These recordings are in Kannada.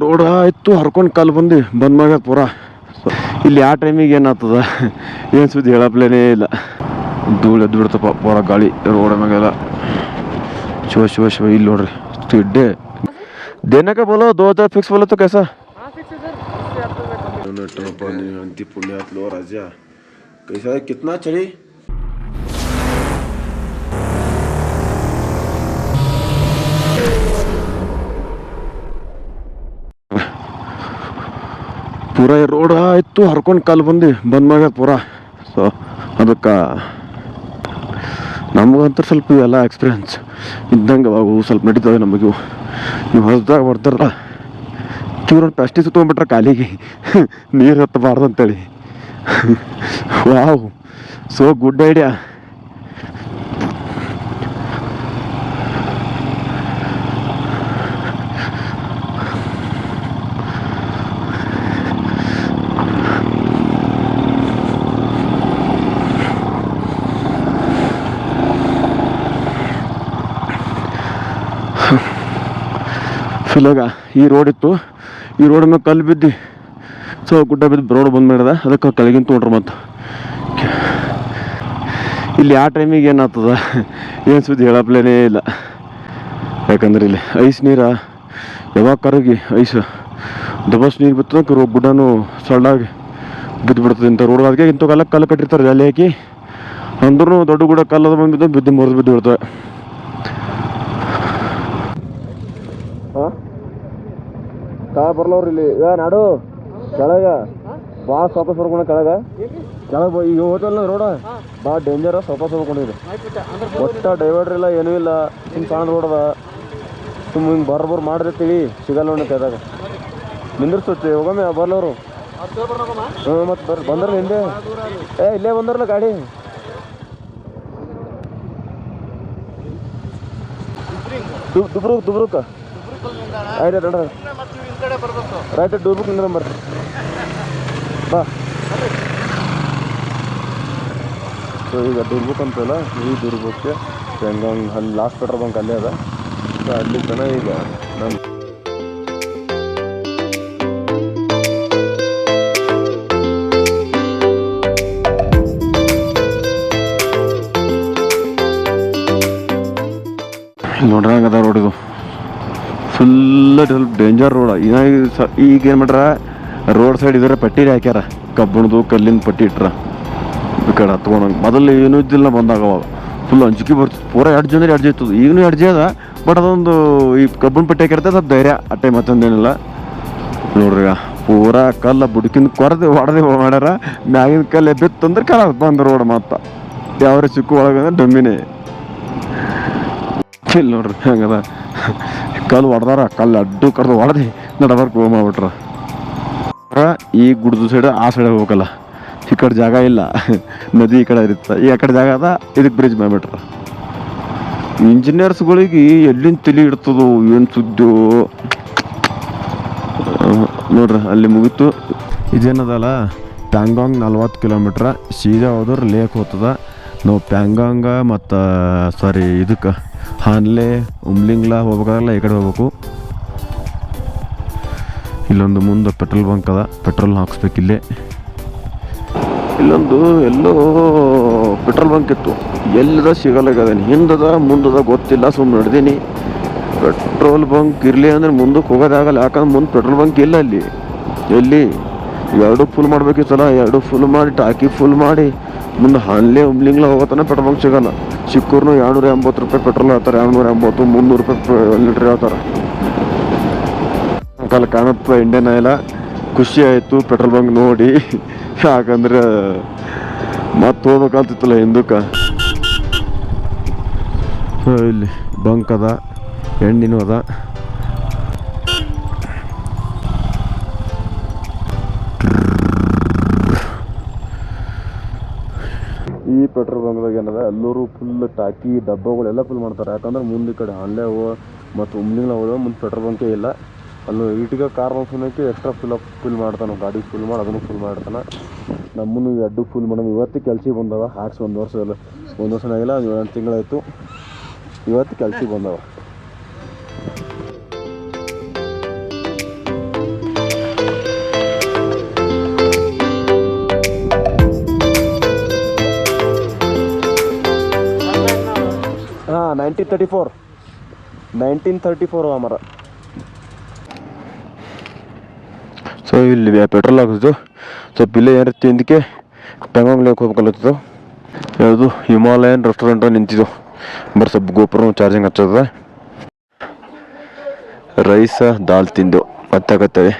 ರೋಡ ಆಯ್ತು ಹರ್ಕೊಂಡು ಕಾಲು ಬಂದು ಬಂದ್ ಮ್ಯಾಗ ಪೂರ ಸೊ, ಇಲ್ಲಿ ಆ ಟೈಮಿಗೆ ಏನಾಗ್ತದ ಏನು ಸುದ್ದಿ ಹೇಳಪ್ಲೇನೇ ಇಲ್ಲ ಧೂಳು ಎದ್ದು ಬಿಡ್ತಪ್ಪ ಪೂರ ಗಾಳಿ ರೋಡ್ ಮ್ಯಾಗೆಲ್ಲ ಶಿವ ಶಿವ ಶಿವ ಇಲ್ಲಿ ನೋಡ್ರಿ ತಿಡ್ಡೆ ದೇನಕ ಬೋಲೋ ದೋ ಹಜಾರ್ ಫಿಕ್ಸ್ ಬೋಲೋ ತೋ कैसा अंति पुण्यात लो राजा कैसा है कितना चढ़ी ಪೂರ ರೋಡ್ ಆಯ್ತು ಹರ್ಕೊಂಡು ಕಾಲು ಬಂದು ಬಂದ್ ಮಾಡ ಪೂರ. ಸೊ ಅದಕ್ಕೆ ನಮಗಂತೂ ಸ್ವಲ್ಪ ಇವೆಲ್ಲ ಎಕ್ಸ್ಪೀರಿಯನ್ಸ್ ಇದ್ದಂಗೆ ಅವು, ಸ್ವಲ್ಪ ನಡೀತವೆ ನಮಗೂ ನೀವು ಹೊಸದಾಗ ಬರ್ತಾರಲ್ಲ ಚೂರ ಪ್ಲಾಸ್ಟಿಕ್ ತೊಗೊಂಡ್ಬಿಟ್ರೆ ಕಾಲಿಗೆ ನೀರು ಹತ್ತಬಾರ್ದು ಅಂತೇಳಿ ವಾವ್ ಸೋ ಗುಡ್ ಐಡಿಯಾ ಫಿಲಾಗ, ಈ ರೋಡ್ ಇತ್ತು. ಈ ರೋಡ್ ಮೇಲೆ ಕಲ್ಲು ಬಿದ್ದು ಸೊ ಗುಡ್ಡ ಬಿದ್ದು ರೋಡ್ ಬಂದ್ ಮಾಡಿದ. ಅದಕ್ಕೆ ಕೆಳಗಿನ ತೊಗೊಂಡ್ರು ಮತ್ತು. ಇಲ್ಲಿ ಆ ಟೈಮಿಗೆ ಏನಾಗ್ತದ? ಏನು ಸುದ್ದಿ ಹೇಳಪ್ಲೇನೇ ಇಲ್ಲ. ಯಾಕಂದ್ರೆ ಇಲ್ಲಿ ಐಸ್ ನೀರ ಯಾವಾಗ ಕರಗಿ, ಐಸ್ ದಬಸ್ ನೀರು ಬಿತ್ತು ರೋ, ಗುಡ್ಡನೂ ಸಳ್ಳಾಗಿ ಬಿದ್ದು ಬಿಡ್ತದೆ ಇಂಥ ರೋಡ್ ಅದಕ್ಕೆ ಇಂಥ ಕಾಲ ಕಲ್ಲು ಕಟ್ಟಿರ್ತಾರೆ. ಜಾಲಿ ಹಾಕಿ ಅಂದ್ರೂ ದೊಡ್ಡ ಗುಡ್ಡ ಕಲ್ಲದ ಬಂದು ಬಿದ್ದು ಬಿದ್ದು ಮುರಿದು ಬಿದ್ದು ಬಿಡ್ತವೆ ಕಾ ಬರ್ಲವ್ರಿ ಇಲ್ಲಿ. ಇವ ನಾಡು, ಕೆಳಗ. ಭಾಳ ಸೊಪ್ಪ ಬರ್ಕೊಂಡ ಕೆಳಗ. ಕೆಳಗೆ ಈಗ ಹೋತಲ್ಲ ರೋಡ? ಭಾಳ ಡೇಂಜರ್ ಸೊಪ್ಪ ಬರ್ಕೊಂಡಿದೆ ಒಟ್ಟ ಡೈವರ್ಡ್ರ್ ಇಲ್ಲ, ಏನೂ ಇಲ್ಲ. ಸುಮ್ ಸಣ್ಣ ರೋಡದ ಅದ. ಸುಮ್ ಹಿಂಗೆ ಬರ್ ಬರ್ ಮಾಡಿರ್ತೀವಿ ಸಿಗಲ್ಲ ನೋಡಿ ಕೈದಾಗ. ನಿಂದಿರ್ಸುತ್ತೆ ಹೋಗಮ್ಮೆ, ಬರ್ಲವ್ರು. ಹ್ಞೂ ಮತ್ತೆ ಬರ್ರಿ ಬಂದ್ರಲ್ಲ ಹಿಂದೆ ಏ, ಇಲ್ಲೇ ಬಂದ್ರಲ್ಲ ಗಾಡಿ. ದುಬ್ರು ದುಬ್ರುಕ್ ದುಬ್ರುಕ್. ಆಯ್ತು ನೋಡ್ರಿ ರೈಟ್ ಡೂರ್ಬುಕ್ ನಿಂದ್ರ ಬರ್ರಿ. ಬಾ. ಸೊ ಈಗ ದುರ್ಬುಕ್ ಅಂತಲ್ಲ ಈ ದುರ್ಬುಕ್ಕೆ ಹೆಂಗಂಗೆ ಅಲ್ಲಿ ಲಾಸ್ಟ್ ಪೆಟ್ರೋಲ್ ಬಂಕ್ ಅಲ್ಲೇ ಅದ. ಸೊ ಅಲ್ಲಿ ತನ ಈಗ ನಮ್ಮ ಫುಲ್ ಸ್ವಲ್ಪ ಡೇಂಜರ್ ರೋಡ್ ಈಗ ಈಗ ಏನು ಮಾಡ್ರ? ರೋಡ್ ಸೈಡ್ ಇದ್ರೆ ಪಟ್ಟಿ ಹಾಕ್ಯಾರ. ಕಬ್ಬಣದು ಕಲ್ಲಿನ ಪಟ್ಟಿ ಇಟ್ರ. ಈ ಕಡೆ ಹತ್ಕೊಂಡಂಗೆ. ಮೊದಲು ಏನೂ ಇದ್ದಿಲ್ಲ ಬಂದಾಗ ಅವಾಗ. ಫುಲ್ ಅಂಜಿಕೆ ಬರ್ತಿತ್ತು. ಪೂರ ಎರಡು ಜನ ಎರಡು ಇತ್ತು. ಈಗಲೂ ಎರಡು ಅದ. ಬಟ್ ಅದೊಂದು ಈ ಕಬ್ಬಣ ಪಟ್ಟಿ ಹಾಕಿರ್ತದೆ ಸ್ವಲ್ಪ ಧೈರ್ಯ. ಅಟ್ಟೆ ಮತ್ತೊಂದೇನಿಲ್ಲ ನೋಡ್ರಿ ಪೂರ ಕಲ್ಲ ಬುಡಕಿನ ಕೊರದೆ ಹೊಡೆದೆ ಮಾಡ್ಯಾರ. ಮ್ಯಾಗಿನ ಕಲ್ಲೆ ಬಿತ್ತಂದ್ರೆ ಕಲ ಬಂದ ರೋಡ್ ಮತ್ತ. ಯಾವ ಚಿಕ್ಕ ಒಳಗಂದ್ರೆ ಡಮ್ಮಿನೇ. ಇಲ್ಲಿ ನೋಡ್ರಿ ಹಂಗದ. ಕಲ್ಲು ಹೊಡೆದಾರ, ಕಲ್ಲು ಅಡ್ಡು ಕಡ್ದು ಹೊಡೆದು, ನಡಬಾರ್ಕ ಮಾಡ್ಬಿಟ್ರ. ಈ ಗುಡ್ದು ಸೈಡ್ ಆ ಸೈಡ್ ಹೋಗಲ್ಲ. ಈ ಕಡೆ ಜಾಗ ಇಲ್ಲ. ನದಿ ಈ ಕಡೆ ಇರುತ್ತೆ. ಈ ಆ ಕಡೆ ಜಾಗ ಅದ, ಇದಕ್ಕೆ ಬ್ರಿಡ್ಜ್ ಮಾಡ್ಬಿಟ್ರ. ಇಂಜಿನಿಯರ್ಸ್ಗಳಿಗೆ ಎಲ್ಲಿಂದ ತಲೆ ಇಡ್ತದೋ, ಏನು ಸುದ್ದು ನೋಡ್ರಿ, ಅಲ್ಲಿ ಮುಗೀತು. ಇದೇನದಲ್ಲ ಪ್ಯಾಂಗಾಂಗ್ ನಲ್ವತ್ತು ಕಿಲೋಮೀಟ್ರ, ಸೀದಾ ಹೋದ್ರೆ ಲೇಕ್ ಹೋಗ್ತದ. ನಾವು ಪ್ಯಾಂಗಾಂಗ ಮತ್ತು ಸಾರಿ ಇದಕ್ಕೆ ಹಾನ್ಲೆ, ಉಮ್ಲಿಂಗ್ಲ ಹೋಗ್ಬೇಕಾಗಲ್ಲ ಈ ಕಡೆ ಹೋಗ್ಬೇಕು. ಇಲ್ಲೊಂದು ಮುಂದೆ ಪೆಟ್ರೋಲ್ ಬಂಕ್ ಅದ, ಪೆಟ್ರೋಲ್ ಹಾಕ್ಸ್ಬೇಕು ಇಲ್ಲೇ. ಇಲ್ಲೊಂದು ಎಲ್ಲೋ ಪೆಟ್ರೋಲ್ ಬಂಕ್ ಇತ್ತು. ಎಲ್ಲದ ಸಿಗಲಾಗದೇನಿ ಹಿಂದದ, ಮುಂದದ ಗೊತ್ತಿಲ್ಲ ಸುಮ್ಮನೆ ನಡೆದೀನಿ. ಪೆಟ್ರೋಲ್ ಬಂಕ್ ಇರಲಿ ಅಂದರೆ ಮುಂದಕ್ಕೆ ಹೋಗೋದಾಗಲ್ಲ ಯಾಕಂದ್ರೆ ಮುಂದೆ ಪೆಟ್ರೋಲ್ ಬಂಕ್ ಇಲ್ಲ ಅಲ್ಲಿ. ಎಲ್ಲಿ? ಎರಡು ಫುಲ್ ಮಾಡಬೇಕಿತ್ತಲ್ಲ, ಎರಡು ಫುಲ್ ಮಾಡಿ, ಟಾಕಿ ಫುಲ್ ಮಾಡಿ. ಮುಂದೆ ಹಾನ್ಲೆ ಹುಬ್ಳಿಂಗ್ಲ ಹೋಗೋತನ ಪೆಟ್ರೋಲ್ ಸಿಗಲ್ಲ. ಚಿಕ್ಕೂರ್ನು ಎರಡ್ನೂರ ಎಂಬತ್ತು ರೂಪಾಯಿ ಪೆಟ್ರೋಲ್ ಹೇಳ್ತಾರೆ ಎರಡ್ನೂರ ಎಂಬತ್ತು, ಮುನ್ನೂರು ರೂಪಾಯಿ ಲೀಟ್ರ್ ಹೇಳ್ತಾರೆ ಕಾಲ ಕಾಣಪ್ಪ ಇಂಡಿಯನ್ ಆಯಿಲ ಖುಷಿ ಆಯಿತು ಪೆಟ್ರೋಲ್ ಬಂಕ್ ನೋಡಿ. ಯಾಕಂದ್ರೆ ಮತ್ತೆ ಹೋಗ್ಬೇಕಂತಿತ್ತಲ್ಲ ಹಿಂದಕ್ಕೆ ಇಲ್ಲಿ ಬಂಕ್ ಅದ, ಎಣ್ಣಿನೂ ಅದ. ಪೆಟ್ರೋಲ್ ಬಂಕ್ದಾಗ ಏನದ ಎಲ್ಲರೂ ಫುಲ್ ಟಾಕಿ, ಡಬ್ಬಗಳೆಲ್ಲ ಫುಲ್ ಮಾಡ್ತಾರೆ. ಯಾಕಂದ್ರೆ ಮುಂದೆ ಈ ಕಡೆ ಅಲ್ಲೇ ಮತ್ತು ಉಮ್ಲಿಂಗ್ಲ ಅವ, ಮುಂದೆ ಪೆಟ್ರೋಲ್ ಬಂಕೇ ಇಲ್ಲ. ಅಲ್ಲಿ ಇಟ್ಟಿಗೆ car bunk extra full up full ಮಾಡ್ತಾನೆ ಗಾಡಿ ಫುಲ್ ಮಾಡಿ, ಅದನ್ನು ಫುಲ್ ಮಾಡ್ತಾನೆ. ನಮ್ಮನ್ನು ಎಡ್ಡು ಫುಲ್ ಮಾಡೋಣ. ಇವತ್ತು ಕೆಲ್ಸಿಗೆ ಬಂದವ ಹಾಕ್ಸಿ ಒಂದು ವರ್ಷ ಒಂದು ವರ್ಷ ಆಗಿಲ್ಲ, ಒಂದು ತಿಂಗಳಾಯ್ತು ಇವತ್ತು ಕೆಲ್ಸಿಗೆ ಬಂದವ. Nineteen thirty four. Nineteen thirty four ಆ ಸೊ ಇಲ್ಲಿ ಪೆಟ್ರೋಲ್ ಹಾಕಿದ್ದು ಸ್ವಲ್ಪ ಇಲ್ಲೇ ಏನಿರುತ್ತೆ ತಿಂದಕ್ಕೆ ಪೆಂಗಾಂಗ್ ಲೇಕ್ ಹೋಗ್ಬೇಕಲ್ಲತ್ತಿದ್ದು ಯಾವುದು? ಹಿಮಾಲಯನ್ ರೆಸ್ಟೋರೆಂಟ್ ನಿಂತಿದ್ದು. ಬರ್ ಸ್ವಲ್ಪ ಗೋಪುರ ಚಾರ್ಜಿಂಗ್ ಹಚ್ಚದ. ರೈಸ, ದಾಲ್ ತಿಂದು. ಗೊತ್ತಾಗತ್ತವೆ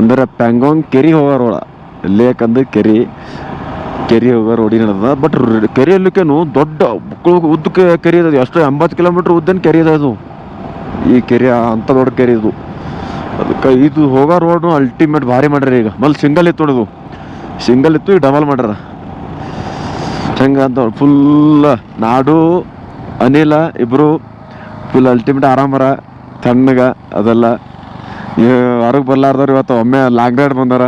ಅಂದ್ರೆ ಪ್ಯಾಂಗಾಂಗ್ ಕೆರಿ ಹೋಗೋರೋಳ ಲೇಕ್ ಅಂದ್ರೆ ಕೆರಿ. ಕೆರಿ ಹೋಗೋ ರೋಡಿ ನಡೆದ. ಬಟ್ ಕೆರೆ ಅಲ್ಲಿಕೇನು ದೊಡ್ಡ ಉದ್ದಕ್ಕೆ ಕೆರೆ ಇದೆ ಎಷ್ಟು ಎಂಬತ್ತು ಕಿಲೋಮೀಟ್ರ್ ಉದ್ದನ ಕೆರೆ ಇದೆ. ಅದು ಈ ಕೆರೆ, ಅಂಥ ದೊಡ್ಡ ಕೆರೆ ಇದು. ಅದಕ್ಕೆ ಇದು ಹೋಗೋ ರೋಡು ಅಲ್ಟಿಮೇಟ್ ಭಾರಿ ಮಾಡ್ಯಾರ ಈಗ. ಮೊದಲು ಸಿಂಗಲ್ ಇತ್ತು ನೋಡೋದು ಸಿಂಗಲ್ ಇತ್ತು, ಈಗ ಡಬಲ್ ಮಾಡ್ಯಾರ. ಹೆಂಗೆ ಅಂತ ಫುಲ್ ನಾಡು, ಅನಿಲ ಇಬ್ಬರು ಫುಲ್ ಅಲ್ಟಿಮೇಟ್ ಆರಾಮರ ತಣ್ಣಗ ಅದೆಲ್ಲ. ಹೊರಗೆ ಬರ್ಲಾರ್ದವ್ರು ಇವತ್ತು ಒಮ್ಮೆ ಲಾಂಗ್ ರೈಡ್ ಬಂದಾರ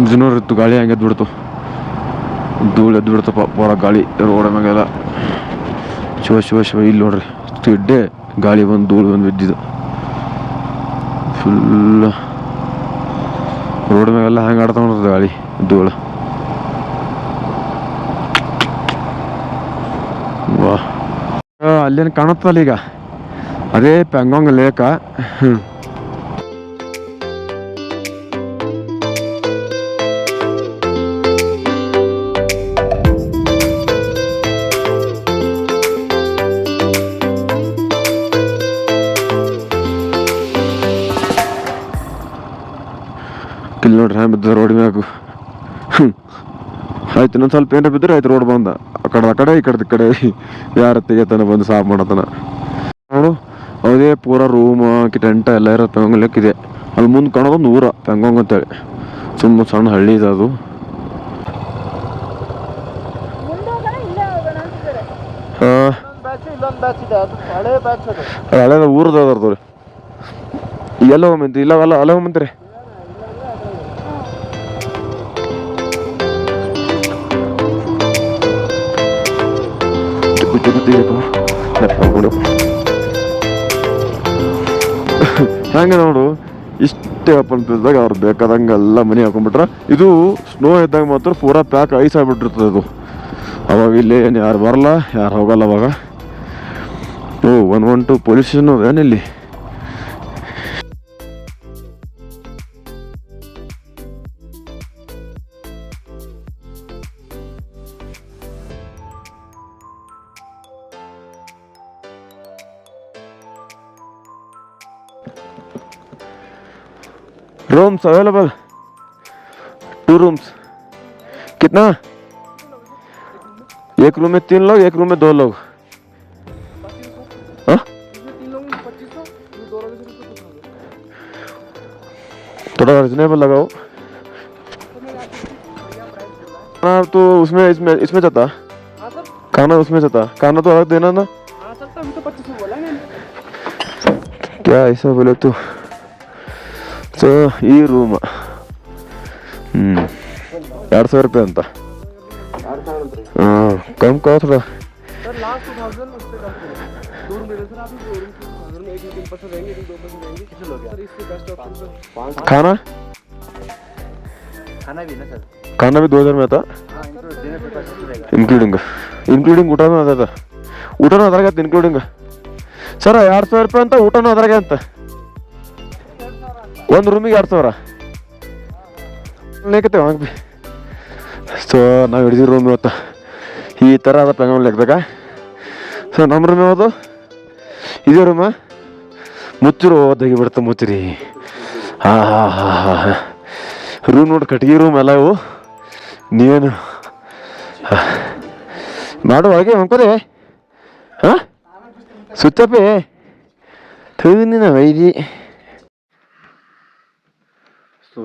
ಇಂಜಿನೂರ್ ಇತ್ತು ಗಾಳಿ ಹಂಗೆ ಬಿಡ್ತು ಧೂಳು ಎದ್ದು ಬಿಡ್ತಪ್ಪ ಗಾಳಿ ರೋಡ ಮ್ಯಾಗೆಲ್ಲ ಶಿವ ಶಿವ ಶಿವ, ಇಲ್ಲಿ ನೋಡ್ರಿ ತಿಡ್ಡೆ ಗಾಳಿ ಬಂದು ಧೂಳು ಬಂದು ಬಿದ್ದಿದ್ದು. ಫುಲ್ ರೋಡ್ ಮ್ಯಾಗೆಲ್ಲ ಹಂಗೆ ಆಡ್ತಾ ನೋಡ್ತದೆ ಗಾಳಿ, ಧೂಳು. ವಾ ಅಲ್ಲೇನು ಕಾಣುತ್ತಲ್ಲ ಈಗ? ಅದೇ ಪೆಂಗಾಂಗ್ ಲೇಕ. ಇಲ್ಲಿ ನೋಡ್ರಿ ಹ್ಯಾಂಗ ಬಿದ್ದ ರೋಡ್ ಮ್ಯಾಗ. ಆಯ್ತು ಇನ್ನೊಂದು ಸ್ವಲ್ಪ ಏನಾರ ಬಿದ್ದರೆ ಆಯ್ತು ರೋಡ್ ಬಂದ. ಆ ಕಡೆ ಆ ಕಡೆ ಈ ಕಡೆ ಈ ಕಡೆ. ಯಾರ ತೆಗಿತಾನ ಬಂದು ಸಾಫ್ ಮಾಡತನ. ನೋಡು ಅದೇ ಪೂರ ರೂಮ್ ಟೆಂಟ್ ಎಲ್ಲ ಇರೋ ಇದೆ ಅಲ್ಲಿ ಮುಂದೆ ಕಾಣೋದೊಂದು ಊರ ಪೆಂಗೊಂಗ್ ಅಂತೇಳಿ. ತುಂಬ ಸಣ್ಣ ಹಳ್ಳಿ ಇದೆ ಅದು. ಹಳೆ ಊರದ ಅದಾರ್ದವ್ರಿ ಎಲ್ಲ ಹೋಗ್ಮಂತ ಇಲ್ಲ ಅಲ್ಲ ಅಲ್ಲ ಹೋಗ್ಮಂತ್ರಿ ಹಂಗೆ ನೋಡು, ಇಷ್ಟೇ ಅಪ್ಪಂತಿದ್ದಾಗ ಅವ್ರು ಬೇಕಾದಂಗೆ ಎಲ್ಲ ಮನೆ ಹಾಕೊಂಡ್ಬಿಟ್ರೆ, ಇದು ಸ್ನೋ ಇದ್ದಾಗ ಮಾತ್ರ ಪೂರಾ ಪ್ಯಾಕ್ ಐಸ್ ಆಗ್ಬಿಟ್ಟಿರ್ತದೆ ಅದು. ಅವಾಗ ಇಲ್ಲಿ ಏನು ಯಾರು ಬರಲ್ಲ, ಯಾರು ಹೋಗಲ್ಲ ಅವಾಗ. ಓ one one two police station ಅದೇನಿಲ್ಲಿ? Rooms available two rooms कितना? एक रूम में तीन लोग एक रूम में दो लोग। हाँ? थोड़ा रिजनेबल लगाओ। खाना तो उसमें इसमें इसमें जाता। हाँ खाना उसमें जाता। खाना तो अलग देना ना। हाँ सर तो तो क्या ऐसा बोले तो? ಸೊ ಈ ರೂಮ್ ಹ್ಞೂ ಎರಡು ಸಾವಿರ ರೂಪಾಯಿ ಅಂತ ಹಾಂ come ಕಾಸ್ರ sir last two thousand उस पर कम करो दो रूम दे दो सर आप दो रूम अगर में एक में तीन पर्सन रहेंगे एक में दो पर्सन रहेंगे कितने लोग सर इससे बेस्ट ऑप्शन सर खाना खाना भी ना सर खाना भी दो हज़ार में आता हाँ इंक्लूड डिनर पे पच्चीस रहेगा ಇನ್ಕ್ಲೂಡಿಂಗ್ ಇನ್ಕ್ಲೂಡಿಂಗ್ ಊಟನೂ ಅದ ಊಟನೂ ಅದ್ರಾಗ ಅಂತ ಇನ್ಕ್ಲೂಡಿಂಗ್ ಸರ್ ಎರಡು ಸಾವಿರ ರೂಪಾಯಿ ಅಂತ ಊಟನೂ ಅದ್ರಾಗೆ ಅಂತ ಒಂದು ರೂಮಿಗೆ ಎರಡು ಸಾವಿರ. ಲೇಕತ್ತೇವೆ ಹಂಗೆ ಸೊ ನಾವು ಹಿಡಿದಿರೋ ರೂಮ್ ಇವತ್ತು. ಈ ಥರ ಅದ ಪೆಂಗಲ್ ಲೆಕ್ಕದಾಗ. ಸೊ ನಮ್ಮ ರೂಮ್ ಯಾವುದು? ಇದೇ ರೂಮ ಮುಚ್ಚಿರು ತೆಗಿ ಬಿಡ್ತು ಮುಚ್ಚಿರಿ. ಹಾಂ ಹಾಂ ಹಾಂ ಹಾಂ. ಹಾಂ ರೂಮ್ ನೋಡಿ ಕಟ್ಗೆ ರೂಮ್ ಎಲ್ಲ ಇವು. ನೀವೇನು? ಮಾಡು ಹಾಗೆ ಅಂಕೋದೆ ಹಾಂ? ಸುತ್ತಪ್ಪೆ. ನಾವು ವೈದಿ ಸೊ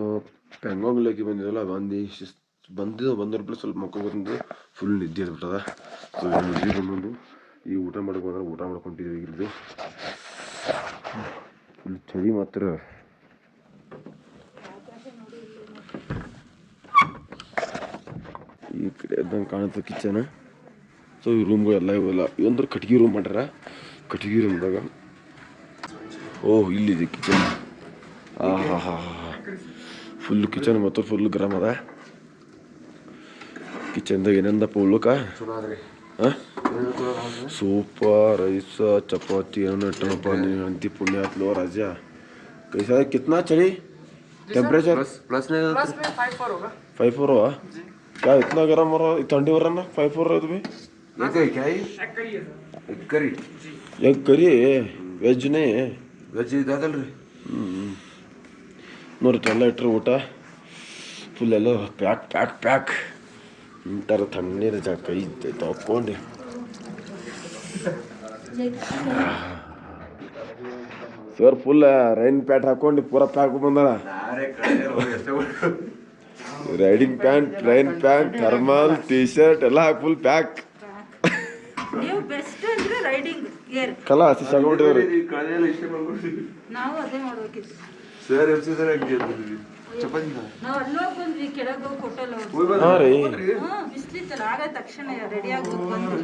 ಪೆಂಗಾಂಗ್ ಲೇಕಿಗೆ ಬಂದಿದ್ದಲ್ಲ ಬಂದು ಶಿಸ್ ಬಂದಿದ್ದು ಬಂದಿರ್ಬಿಟ್ಟು ಸ್ವಲ್ಪ ಮಕ್ಕ ಬಂದು ಫುಲ್ ನಿದ್ದೆ ಎದ್ಬಿಟ್ಟದ ಸೊ ನಿದ್ದೆ ಬಂದು ಈ ಊಟ ಮಾಡಕ್ಕೆ ಬಂದ್ರೆ ಊಟ ಮಾಡ್ಕೊಂಡಿದ್ದೀವಿ ಇಲ್ಲಿ ಫುಲ್ ಚಳಿ ಮಾತ್ರ. ಈ ಕಡೆ ಎದ್ದಂಗೆ ಕಾಣುತ್ತೆ ಕಿಚನ್. ಸೊ ಈ ರೂಮ್ಗಳೆಲ್ಲ ಇವೆಲ್ಲ ಇವಂದ್ರೆ ಕಟ್ಗೆ ರೂಮ್ ಮಾಡ್ಯಾರ. ಕಟ್ಗೆ ರೂಮ್ದಾಗ ಓ ಇಲ್ಲಿದೆ ಕಿಚನ್. ಆಹಾ ಹಾ ಹಾ ಫುಲ್ ಕಿಚನ್ ಮತ್ತು ಫುಲ್ ಗರಮ್ ಅದ ಕಿಚನ್ ಕಿಚನ್ದಾಗ ಏನಂದಪ್ಪ ಉಳ್ಕ ಸೂಪ ರೈಸ ಚಪಾತಿ ಏನೋ ಇಟ್ಟನಪ್ಪ ನೀನು ಅಂತಿ ಪುಣ್ಯ ಆತ್ಲೋ ರಾಜ ಕೈಸಾ ಕಿತ್ನಾ ಚಳಿ टेम्परेचर प्लस में फाइव फोर होगा फाइव फोर हुआ क्या इतना गर्म हो रहा है ठंडी हो रहा है ना फाइव फोर रहे तुम्हें ये तो क्या है एक करी एक करिए ವೆಜ್ ನೇ ವೆಜ್ ಇದಾದಲ್ರಿ ನೋಡಿ ಎಲ್ಲ ಇಟ್ಟರು ಊಟ. ಫುಲ್ ಎಲ್ಲ ಪ್ಯಾಕ್ ಪ್ಯಾಕ್ ಪ್ಯಾಕ್ ಇಂಥರ ತಣ್ಣೀರ ಜಾಗ ಕೈ ತಗೊಂಡು ಸರ್ ಫುಲ್ ರೈನ್ ಪ್ಯಾಂಟ್ ಹಾಕೊಂಡು ಪೂರ ಪ್ಯಾಕ್ ಬಂದಾಳ riding pant rain pant thermal T shirt ಎಲ್ಲ ಫುಲ್ ಪ್ಯಾಕ್ ಕಲಾ ಹಸಿ ಸಾಕೊಂಡ್ಬಿಟ್ಟಿವ್ರಿ ಕಳೆಯಲ್ಲ ನಾವು ಅದೇ ಮಾಡ್ಬೇಕಿತ್ತು. ಸರ್ ಎಲ್ಸಿದ್ರೆ ಹಂಗೆ ಚಪಾತಿ ನಾವು ಅಲ್ಲೋಗಿ ಬಂದ್ವಿ ಕೆಳಗೆ ಹೋಗಿ ಹೋಟೆಲ್ ಹಾಂ ರೀ. ಹ್ಞೂ ಬಿಸ್ಲಿತ್ತಲ್ಲ ಆಗ ತಕ್ಷಣ ರೆಡಿ ಆಗಿ ಬಂದು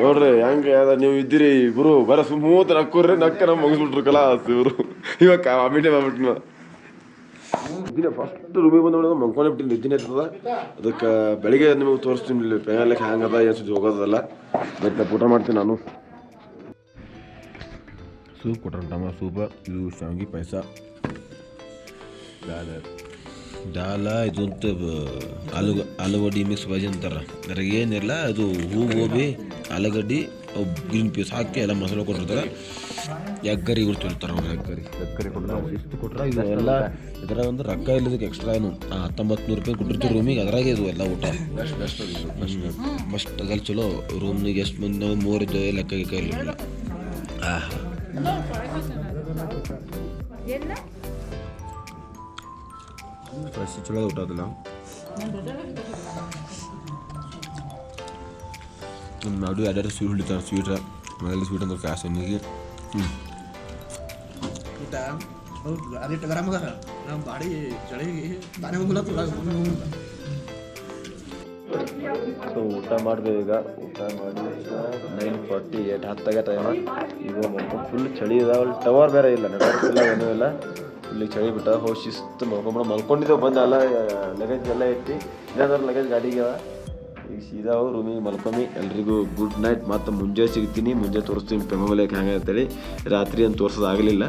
ನೋಡ್ರಿ ಹೆಂಗ ಅದ ನೀವು ಇದ್ದೀರಿ ಗುರು ಬರ ಸ್ಮೂತ್ ನಕ್ಕೂರ್ರಿ ನಕ್ಕ ನಮ್ಮ ಮುಗಿಸ್ಬಿಟ್ರು ಕಲಾ ಇವರು. ಇವಾಗ ಕಾಮಿಡಿ ಮಾಡ್ಬಿಟ್ನ ದಿನ ಫಸ್ಟ್ ರೂಮಿಗೆ ಬಂದ ನೋಡಿದ್ರೆ ಮಂಕೊಂಡೆ ಬಿಟ್ಟು ನಿದ್ದಿನ ಇರ್ತದ. ಅದಕ್ಕೆ ಬೆಳಿಗ್ಗೆ ನಿಮಗೆ ತೋರಿಸ್ತೀನಿ ಪೆಂಗಲಕ್ಕೆ ಹ್ಯಾಂಗದ ಏನು ಸುದ್ದಿ ಹೋಗೋದಲ್ಲ ಬಟ್ ಊಟ ಮಾಡ್ತೀನಿ ನಾನು. ಸೂಪ್ ಕೊಟ್ರಂಟಮ್ಮ ಸೂಪ ಇದು ಶಾವಿಗೆ ಪಾಯಸ ದಾಲ್ ದಾಲ ಇದು ಅಂತ ಆಲೂ ಆಲೂಗಡ್ಡಿ ಮಿಕ್ಸ್ ಭಾಜಿ ಅಂತಾರೆ ನನಗೆ ಏನಿಲ್ಲ ಅದು ಹೂ ಗೋಬಿ ಆಲೂಗಡ್ಡಿ ಅವು ಗ್ರೀನ್ ಪೀಸ್ ಹಾಕಿ ಎಲ್ಲ ಮಸಾಲೆ ಕೊಟ್ಟಿರ್ತಾರೆ ಎಗ್ಗರಿ ಕೊಡ್ತಿರ್ತಾರೆ ಅವ್ರು ಎಗ್ಗರಿ ಎಗ್ಗರಿ ಕೊಡ್ತಾರೆ ಇಷ್ಟು ಕೊಟ್ಟರೆ ಇದು ಎಲ್ಲ ಇದರ ಒಂದು ರೊಕ್ಕ ಇಲ್ಲದಕ್ಕೆ ಎಕ್ಸ್ಟ್ರಾ ಏನು ಹತ್ತೊಂಬತ್ತು ನೂರು ರೂಪಾಯಿ ಕೊಟ್ಟಿರ್ತೀವಿ ರೂಮಿಗೆ ಅದ್ರಾಗೆ ಇದು ಎಲ್ಲ ಊಟ ಮಸ್ಟ್ ಅದ್ರಲ್ಲಿ ಚಲೋ ರೂಮ್ನಿಗೆ ಎಷ್ಟು ಮಂದಿ ನಾವು ಮೂರು ಇದ್ದೇವೆ ಲೆಕ್ಕ ಗಿಕ್ಕ ಇಲ್ಲ ಆಹಾ ಚಲೋ ಊಟ ಅದಿಲ್ಲ ನಮ್ಮ ನಾಡು ಯಾರ್ಯಾರು ಸ್ವೀಟ್ ಹಿಡಿತಾರೆ ಸ್ವೀಟ್ ಮೊದಲು ಸ್ವೀಟ್ ಅಂದ್ರೆ ಕ್ಯಾಶ್ ಹ್ಞೂ ಊಟ ಅದಿಟ್ಟು ಗರಂ ಅದಾರ ನಮ್ಮ ಬಾಡಿ ಚಳಿಗೆ ತಾನೇ ಸೊ ಊಟ ಮಾಡಿದೆ ಈಗ. ಊಟ ಮಾಡಿ ನೈನ್ ಫಾರ್ಟಿ ಏಟ್ ಹತ್ತಾಗ ಟೈಮ್ ಈಗ ಫುಲ್ ಚಳಿ ಇದಾವಲ್ಲಿ ಟವರ್ ಬೇರೆ ಇಲ್ಲ ನೆಟ್ವರ್ಕ್ ಇಲ್ಲ, ಏನೂ ಇಲ್ಲ. ಇಲ್ಲಿ ಚಳಿ ಬಿಟ್ಟ ಹೋಗಿ ಶಿಸ್ತು ಮಲ್ಕೊಂಬಿಡ. ಮಲ್ಕೊಂಡಿದ್ದೇವೆ ಬಂದು ಎಲ್ಲ ಲಗೇಜ್ ಎಲ್ಲ ಇಟ್ಟು ಇಲ್ಲಾಂದ್ರೆ ಲಗೇಜ್ ಗಾಡಿಗೆ ಈಗ ಸೀದಾ ರೂಮಿಗೆ ಮಲ್ಕೊಮಿ. ಎಲ್ರಿಗೂ ಗುಡ್ ನೈಟ್ ಮತ್ತು ಮುಂಜಾನೆ ಸಿಗ್ತೀನಿ. ಮುಂಜಾನೆ ತೋರಿಸ್ತೀನಿ. ಪೆಮಮಲೇಕ್ ಹೆಂಗೆ ಅಂತೇಳಿ ರಾತ್ರಿ ಅಂತ ತೋರ್ಸೋದಾಗಲಿಲ್ಲ